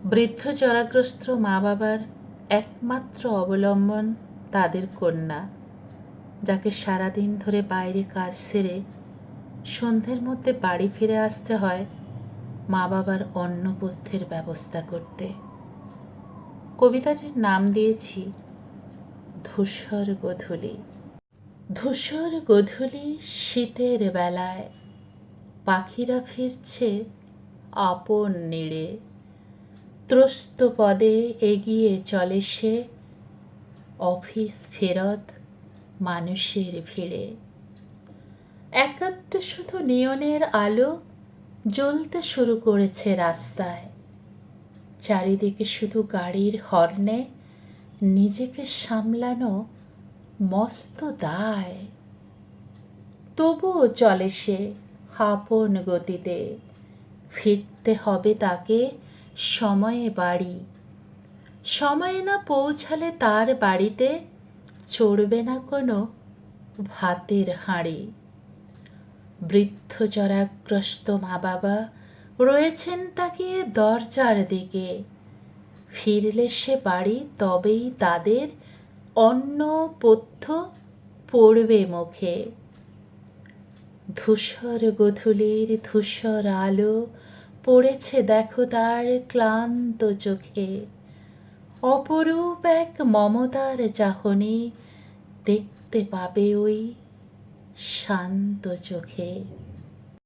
বৃদ্ধ জরাগ্রস্ত মা বাবার একমাত্র অবলম্বন তাদের কন্যা, যাকে সারাদিন ধরে বাইরে কাজ সেরে সন্ধ্যের মধ্যে বাড়ি ফিরে আসতে হয় মা বাবার অন্নপথ্যের ব্যবস্থা করতে। কবিতাটির নাম দিয়েছি, ধূসর গোধূলি। ধূসর গোধূলি শীতের বেলায় পাখিরা ফিরছে আপন নিড়ে। ত্রস্ত পদে এগিয়ে চলে সে অফিস ফেরত মানুষের ভিড়ে। একাত্ম শুধু নিয়নের আলো জ্বলতে শুরু করেছে রাস্তায়। চারিদিকে শুধু গাড়ির হর্নে নিজেকে সামলানো মস্ত দায়। তবুও চলে সে আপন গতিতে। ফিরতে হবে তাকে সময়ে বাড়ি। সময়ে না পৌঁছালে তার বাড়িতে চড়বে না কোনো ভাতের হাঁড়ি। বৃদ্ধ জরাগ্রস্ত মা বাবা রয়েছেন তাকিয়ে দরজার দিকে। ফিরলে সে বাড়ি তবেই তাদের অন্ন পথ্য পড়বে মুখে। ধূসর গোধূলির ধূসর আলো পড়েছে দেখো তার ক্লান্ত চোখে। অপরূপ এক মমতার চাহনি দেখতে পাবে ওই শান্ত চোখে।